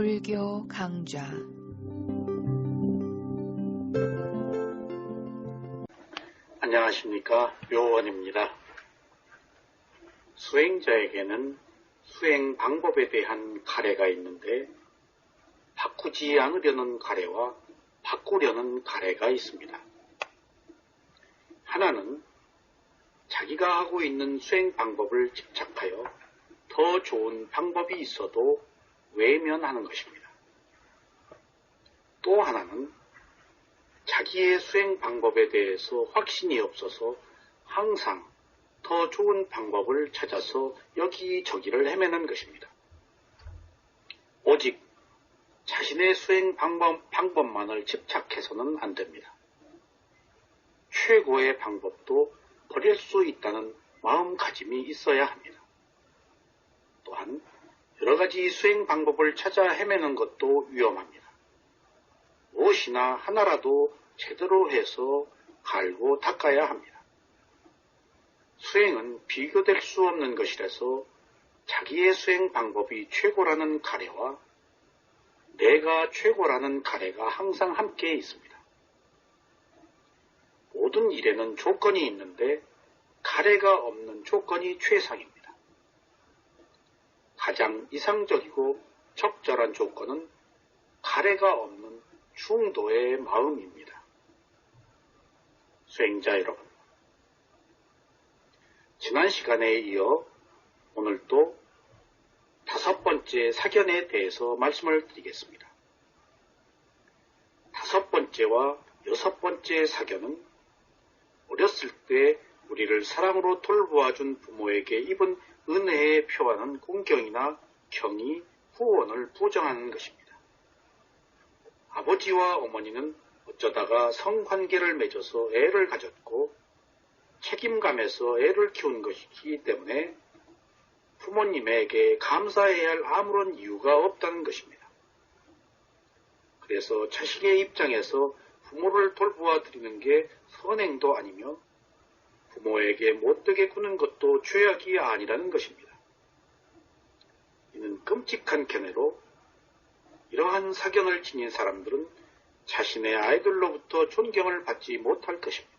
불교 강좌 안녕하십니까 묘원입니다. 수행자에게는 수행 방법에 대한 가래가 있는데 바꾸지 않으려는 가래와 바꾸려는 가래가 있습니다. 하나는 자기가 하고 있는 수행 방법을 집착하여 더 좋은 방법이 있어도 외면하는 것입니다. 또 하나는 자기의 수행 방법에 대해서 확신이 없어서 항상 더 좋은 방법을 찾아서 여기저기를 헤매는 것입니다. 오직 자신의 수행 방법, 방법만을 집착해서는 안 됩니다. 최고의 방법도 버릴 수 있다는 마음가짐이 있어야 합니다. 또한 여러 가지 수행 방법을 찾아 헤매는 것도 위험합니다. 무엇이나 하나라도 제대로 해서 갈고 닦아야 합니다. 수행은 비교될 수 없는 것이라서 자기의 수행 방법이 최고라는 가래와 내가 최고라는 가래가 항상 함께 있습니다. 모든 일에는 조건이 있는데 가래가 없는 조건이 최상입니다. 가장 이상적이고 적절한 조건은 가래가 없는 중도의 마음입니다. 수행자 여러분, 지난 시간에 이어 오늘 또 다섯 번째 사견에 대해서 말씀을 드리겠습니다. 다섯 번째와 여섯 번째 사견은 어렸을 때 우리를 사랑으로 돌보아준 부모에게 입은 은혜에 표하는 공경이나 경의, 후원을 부정하는 것입니다. 아버지와 어머니는 어쩌다가 성관계를 맺어서 애를 가졌고 책임감에서 애를 키운 것이기 때문에 부모님에게 감사해야 할 아무런 이유가 없다는 것입니다. 그래서 자식의 입장에서 부모를 돌보아 드리는 게 선행도 아니며 부모에게 못되게 구는 것도 죄악이 아니라는 것입니다. 이는 끔찍한 견해로 이러한 사견을 지닌 사람들은 자신의 아이들로부터 존경을 받지 못할 것입니다.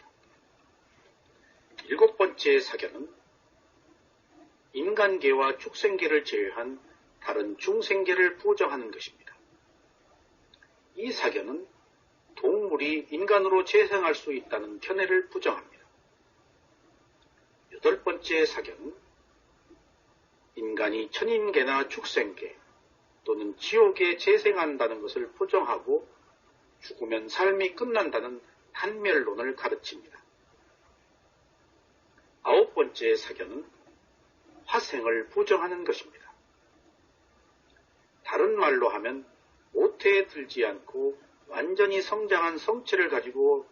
일곱 번째 사견은 인간계와 축생계를 제외한 다른 중생계를 부정하는 것입니다. 이 사견은 동물이 인간으로 재생할 수 있다는 견해를 부정합니다. 여덟 번째 사견은 인간이 천인계나 축생계 또는 지옥에 재생한다는 것을 부정하고 죽으면 삶이 끝난다는 한멸론을 가르칩니다. 아홉 번째 사견은 화생을 부정하는 것입니다. 다른 말로 하면 모태에 들지 않고 완전히 성장한 성체를 가지고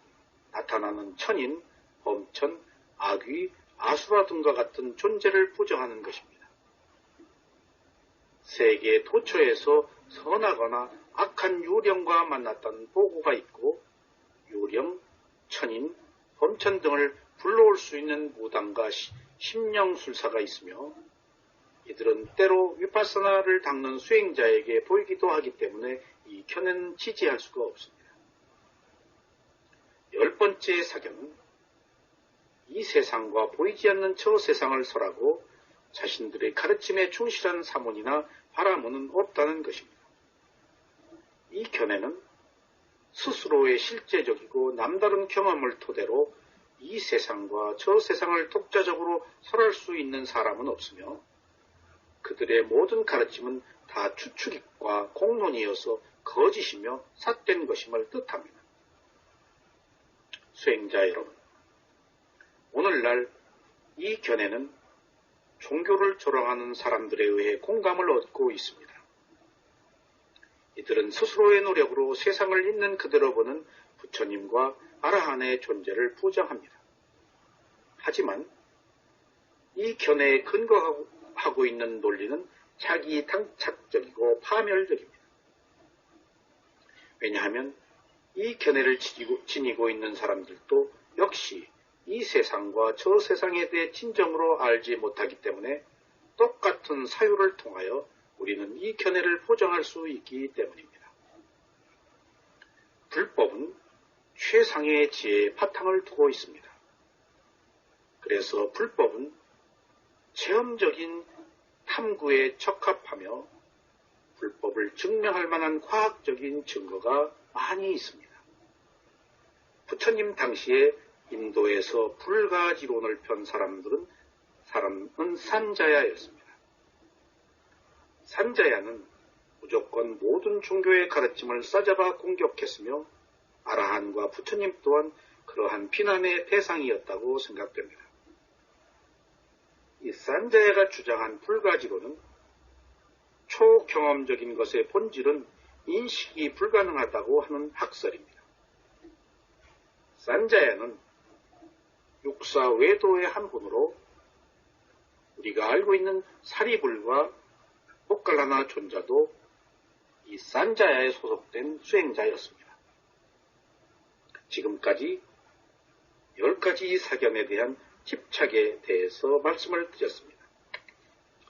나타나는 천인, 범천, 악귀, 아수라 등과 같은 존재를 부정하는 것입니다. 세계 도처에서 선하거나 악한 유령과 만났던 보고가 있고 유령, 천인, 범천 등을 불러올 수 있는 무당과 심령술사가 있으며 이들은 때로 위파사나를 닦는 수행자에게 보이기도 하기 때문에 이 견해는 지지할 수가 없습니다. 열 번째 사견은 이 세상과 보이지 않는 저 세상을 설하고 자신들의 가르침에 충실한 사문이나 바라문은 없다는 것입니다. 이 견해는 스스로의 실제적이고 남다른 경험을 토대로 이 세상과 저 세상을 독자적으로 설할 수 있는 사람은 없으며 그들의 모든 가르침은 다 추측과 공론이어서 거짓이며 삿된 것임을 뜻합니다. 수행자 여러분, 오늘날 이 견해는 종교를 조롱하는 사람들에 의해 공감을 얻고 있습니다. 이들은 스스로의 노력으로 세상을 있는 그대로 보는 부처님과 아라한의 존재를 부정합니다. 하지만 이 견해에 근거하고 있는 논리는 자기 당착적이고 파멸적입니다. 왜냐하면 이 견해를 지니고, 있는 사람들도 역시 이 세상과 저 세상에 대해 진정으로 알지 못하기 때문에 똑같은 사유를 통하여 우리는 이 견해를 보장할 수 있기 때문입니다. 불법은 최상의 지혜의 바탕을 두고 있습니다. 그래서 불법은 체험적인 탐구에 적합하며 불법을 증명할 만한 과학적인 증거가 많이 있습니다. 부처님 당시에 인도에서 불가지론을 편 사람들은 사람은 산자야였습니다. 산자야는 무조건 모든 종교의 가르침을 싸잡아 공격했으며 아라한과 부처님 또한 그러한 비난의 대상이었다고 생각됩니다. 이 산자야가 주장한 불가지론은 초경험적인 것의 본질은 인식이 불가능하다고 하는 학설입니다. 산자야는 육사 외도의 한 분으로 우리가 알고 있는 사리불과 목갈라나 존자도 이 산자야에 소속된 수행자였습니다. 지금까지 열 가지 사견에 대한 집착에 대해서 말씀을 드렸습니다.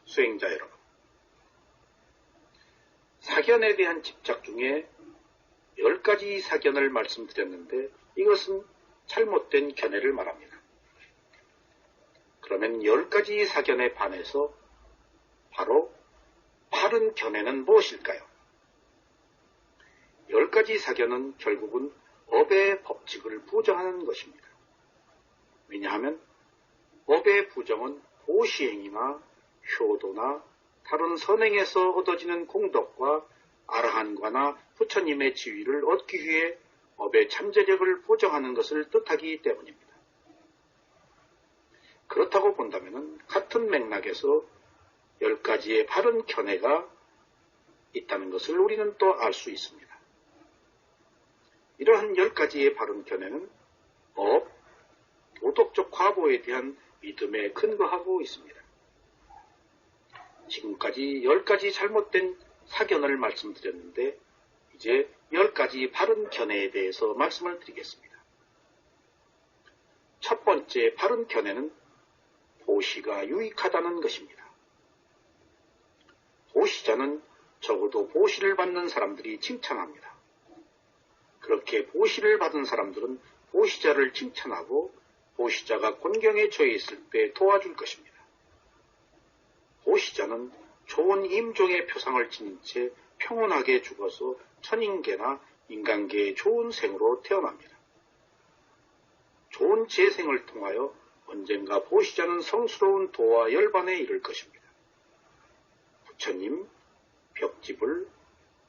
수행자 여러분. 사견에 대한 집착 중에 열 가지 사견을 말씀드렸는데 이것은 잘못된 견해를 말합니다. 그러면 열 가지 사견에 반해서 바로 바른 견해는 무엇일까요? 열 가지 사견은 결국은 업의 법칙을 부정하는 것입니다. 왜냐하면 법의 부정은 보시행이나 효도나 다른 선행에서 얻어지는 공덕과 아라한과나 부처님의 지위를 얻기 위해 업의 잠재력을 보정하는 것을 뜻하기 때문입니다. 그렇다고 본다면 같은 맥락에서 열 가지의 바른 견해가 있다는 것을 우리는 또 알 수 있습니다. 이러한 열 가지의 바른 견해는 법, 도덕적 과보에 대한 믿음에 근거하고 있습니다. 지금까지 열 가지 잘못된 사견을 말씀드렸는데 이제 열 가지 바른 견해에 대해서 말씀을 드리겠습니다. 첫 번째 바른 견해는 보시가 유익하다는 것입니다. 보시자는 적어도 보시를 받는 사람들이 칭찬합니다. 그렇게 보시를 받은 사람들은 보시자를 칭찬하고 보시자가 곤경에 처해 있을 때 도와줄 것입니다. 보시자는 좋은 임종의 표상을 지닌 채 평온하게 죽어서 천인계나 인간계의 좋은 생으로 태어납니다. 좋은 재생을 통하여 언젠가 보시자는 성스러운 도와 열반에 이를 것입니다. 부처님, 벽집을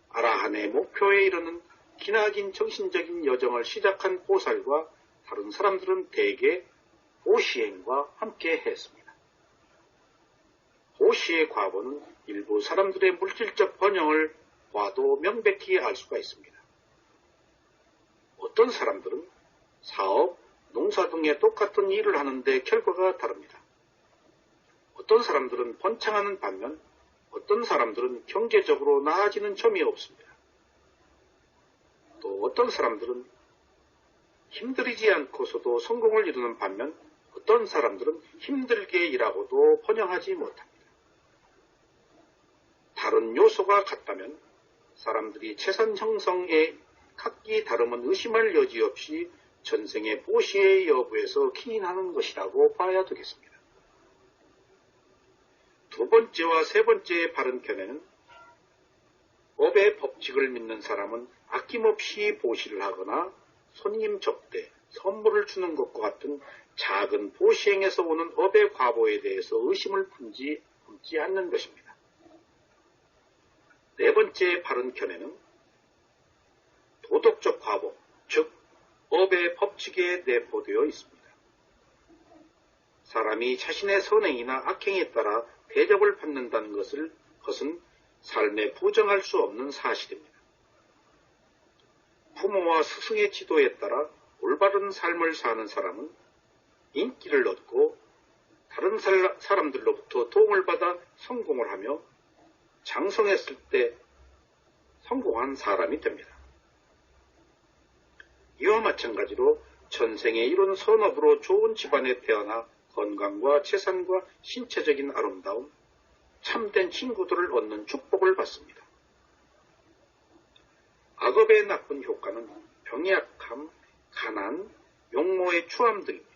아라한의 목표에 이르는 기나긴 정신적인 여정을 시작한 보살과 다른 사람들은 대개 보시행과 함께 했습니다. 보시의 과거는 일부 사람들의 물질적 번영을 봐도 명백히 알 수가 있습니다. 어떤 사람들은 사업, 농사 등의 똑같은 일을 하는데 결과가 다릅니다. 어떤 사람들은 번창하는 반면 어떤 사람들은 경제적으로 나아지는 점이 없습니다. 또 어떤 사람들은 힘들이지 않고서도 성공을 이루는 반면 어떤 사람들은 힘들게 일하고도 번영하지 못합니다. 다른 요소가 같다면 사람들이 재산 형성에 각기 다름은 의심할 여지 없이 전생의 보시의 여부에서 기인하는 것이라고 봐야 되겠습니다. 두 번째와 세 번째의 바른 견해는 법의 법칙을 믿는 사람은 아낌없이 보시를 하거나 손님 접대, 선물을 주는 것과 같은 작은 보시행에서 오는 업의 과보에 대해서 의심을 품지, 품지 않는 것입니다. 네 번째 바른 견해는 도덕적 과보, 즉 업의 법칙에 내포되어 있습니다. 사람이 자신의 선행이나 악행에 따라 대접을 받는다는 것을 것은 삶에 부정할 수 없는 사실입니다. 부모와 스승의 지도에 따라 올바른 삶을 사는 사람은 인기를 얻고 다른 사람들로부터 도움을 받아 성공을 하며 장성했을 때 성공한 사람이 됩니다. 이와 마찬가지로 전생에 이룬 선업으로 좋은 집안에 태어나 건강과 재산과 신체적인 아름다움, 참된 친구들을 얻는 축복을 받습니다. 악업의 나쁜 효과는 병약함, 가난, 용모의 추함 등입니다.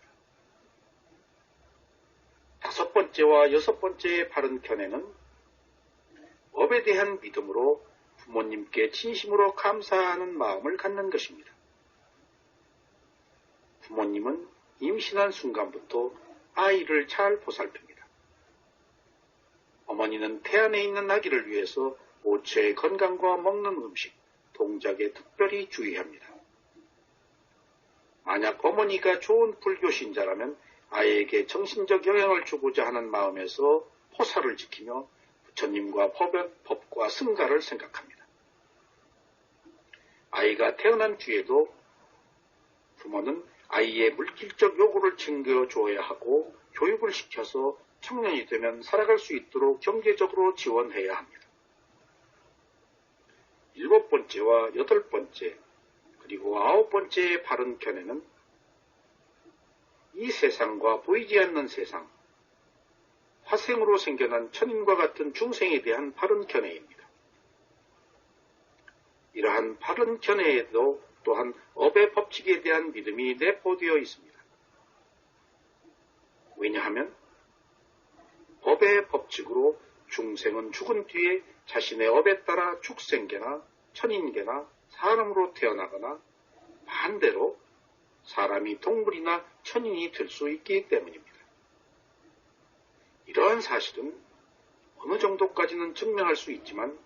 다섯 번째와 여섯 번째의 바른 견해는 업에 대한 믿음으로 부모님께 진심으로 감사하는 마음을 갖는 것입니다. 부모님은 임신한 순간부터 아이를 잘 보살핍니다. 어머니는 태안에 있는 아기를 위해서 오체의 건강과 먹는 음식, 동작에 특별히 주의합니다. 만약 어머니가 좋은 불교 신자라면 아이에게 정신적 영향을 주고자 하는 마음에서 포사를 지키며 부처님과 법의 법과 승가를 생각합니다. 아이가 태어난 뒤에도 부모는 아이의 물질적 요구를 챙겨줘야 하고 교육을 시켜서 청년이 되면 살아갈 수 있도록 경제적으로 지원해야 합니다. 일곱 번째와 여덟 번째, 그리고 아홉 번째의 바른 견해는 이 세상과 보이지 않는 세상, 화생으로 생겨난 천인과 같은 중생에 대한 바른 견해입니다. 이러한 바른 견해에도 또한 업의 법칙에 대한 믿음이 내포되어 있습니다. 왜냐하면 업의 법칙으로 중생은 죽은 뒤에 자신의 업에 따라 축생계나 천인계나 사람으로 태어나거나 반대로 사람이 동물이나 천인이 될 수 있기 때문입니다. 이러한 사실은 어느 정도까지는 증명할 수 있지만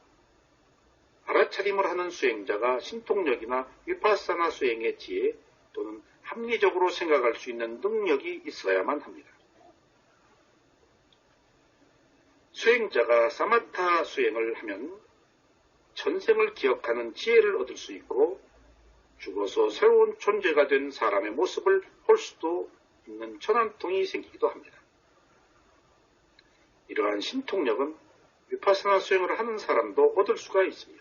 알아차림을 하는 수행자가 신통력이나 위파사나 수행의 지혜 또는 합리적으로 생각할 수 있는 능력이 있어야만 합니다. 수행자가 사마타 수행을 하면 전생을 기억하는 지혜를 얻을 수 있고 죽어서 새로운 존재가 된 사람의 모습을 볼 수도 있는 천안통이 생기기도 합니다. 이러한 신통력은 위파사나 수행을 하는 사람도 얻을 수가 있습니다.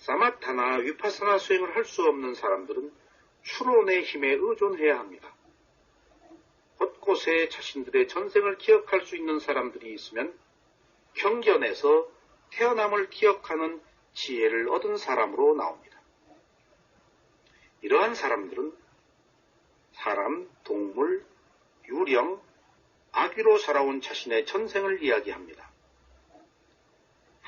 사마타나 위파사나 수행을 할 수 없는 사람들은 추론의 힘에 의존해야 합니다. 곳곳에 자신들의 전생을 기억할 수 있는 사람들이 있으면 경전에서 태어남을 기억하는 지혜를 얻은 사람으로 나옵니다. 이러한 사람들은 사람, 동물, 유령, 아귀로 살아온 자신의 전생을 이야기합니다.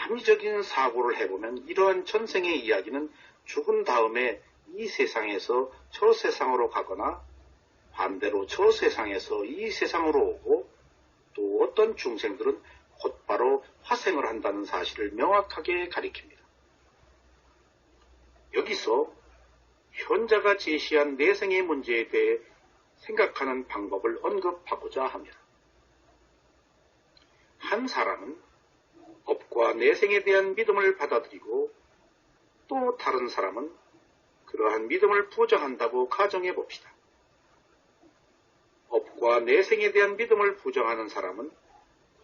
합리적인 사고를 해보면 이러한 전생의 이야기는 죽은 다음에 이 세상에서 저 세상으로 가거나 반대로 저 세상에서 이 세상으로 오고 또 어떤 중생들은 곧바로 화생을 한다는 사실을 명확하게 가리킵니다. 여기서 현자가 제시한 내생의 문제에 대해 생각하는 방법을 언급하고자 합니다. 한 사람은 업과 내생에 대한 믿음을 받아들이고 또 다른 사람은 그러한 믿음을 부정한다고 가정해 봅시다. 업과 내생에 대한 믿음을 부정하는 사람은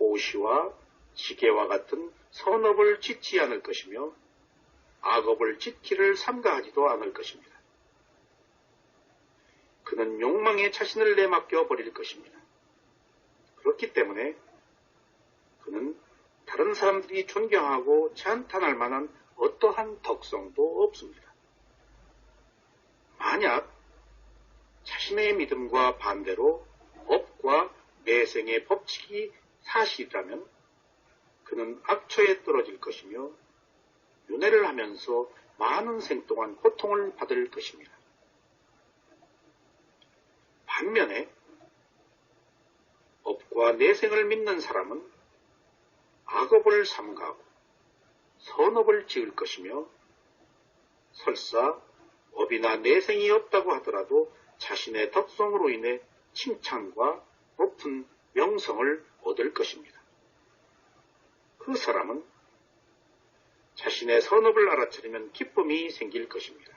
호시와 지게와 같은 선업을 짓지 않을 것이며 악업을 짓기를 삼가하지도 않을 것입니다. 그는 욕망에 자신을 내맡겨 버릴 것입니다. 그렇기 때문에 그는 다른 사람들이 존경하고 찬탄할 만한 어떠한 덕성도 없습니다. 만약 자신의 믿음과 반대로 업과 내생의 법칙이 사실이라면 그는 악처에 떨어질 것이며 윤회를 하면서 많은 생 동안 고통을 받을 것입니다. 반면에 업과 내생을 믿는 사람은 악업을 삼가하고 선업을 지을 것이며 설사 업이나 내생이 없다고 하더라도 자신의 덕성으로 인해 칭찬과 높은 명성을 얻을 것입니다. 그 사람은 자신의 선업을 알아차리면 기쁨이 생길 것입니다.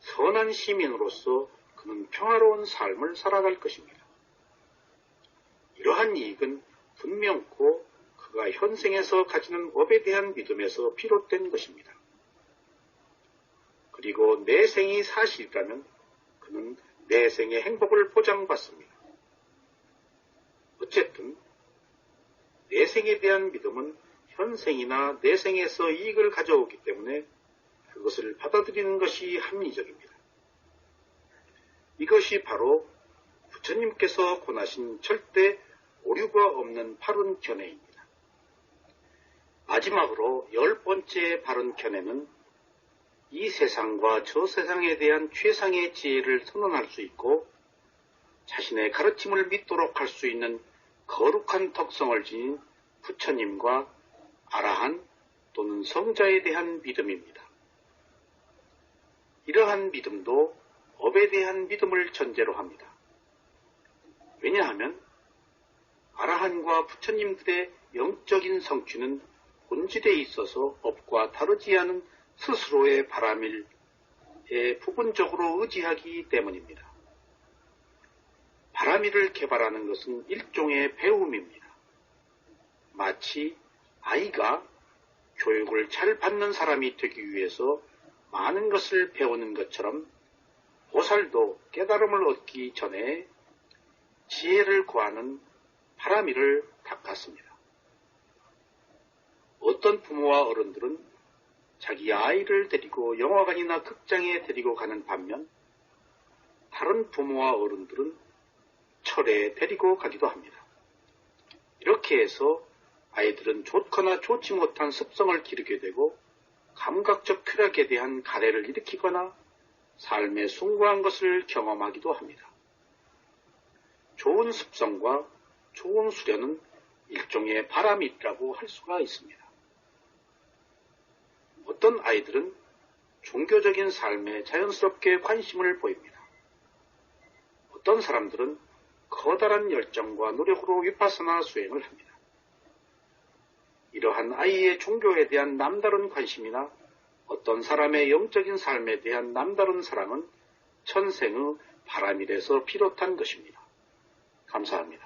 선한 시민으로서 그는 평화로운 삶을 살아갈 것입니다. 이러한 이익은 분명코 그가 현생에서 가지는 업에 대한 믿음에서 비롯된 것입니다. 그리고 내 생이 사실이라면 그는 내 생의 행복을 보장받습니다. 어쨌든 내생에 대한 믿음은 현생이나 내생에서 이익을 가져오기 때문에 그것을 받아들이는 것이 합리적입니다. 이것이 바로 부처님께서 권하신 절대 오류가 없는 바른 견해입니다. 마지막으로 열 번째 바른 견해는 이 세상과 저 세상에 대한 최상의 지혜를 선언할 수 있고 자신의 가르침을 믿도록 할 수 있는 거룩한 덕성을 지닌 부처님과 아라한 또는 성자에 대한 믿음입니다. 이러한 믿음도 업에 대한 믿음을 전제로 합니다. 왜냐하면 아라한과 부처님들의 영적인 성취는 본질에 있어서 업과 다르지 않은 스스로의 바람일에 부분적으로 의지하기 때문입니다. 바람일을 개발하는 것은 일종의 배움입니다. 마치 아이가 교육을 잘 받는 사람이 되기 위해서 많은 것을 배우는 것처럼 보살도 깨달음을 얻기 전에 지혜를 구하는 바람이를 닦았습니다. 어떤 부모와 어른들은 자기 아이를 데리고 영화관이나 극장에 데리고 가는 반면 다른 부모와 어른들은 철에 데리고 가기도 합니다. 이렇게 해서 아이들은 좋거나 좋지 못한 습성을 기르게 되고 감각적 쾌락에 대한 가래를 일으키거나 삶의 숭고한 것을 경험하기도 합니다. 좋은 습성과 좋은 수련은 일종의 바람이라고 할 수가 있습니다. 어떤 아이들은 종교적인 삶에 자연스럽게 관심을 보입니다. 어떤 사람들은 커다란 열정과 노력으로 위파서나 수행을 합니다. 이러한 아이의 종교에 대한 남다른 관심이나 어떤 사람의 영적인 삶에 대한 남다른 사랑은 천생의 바람이라서 비롯한 것입니다. 감사합니다.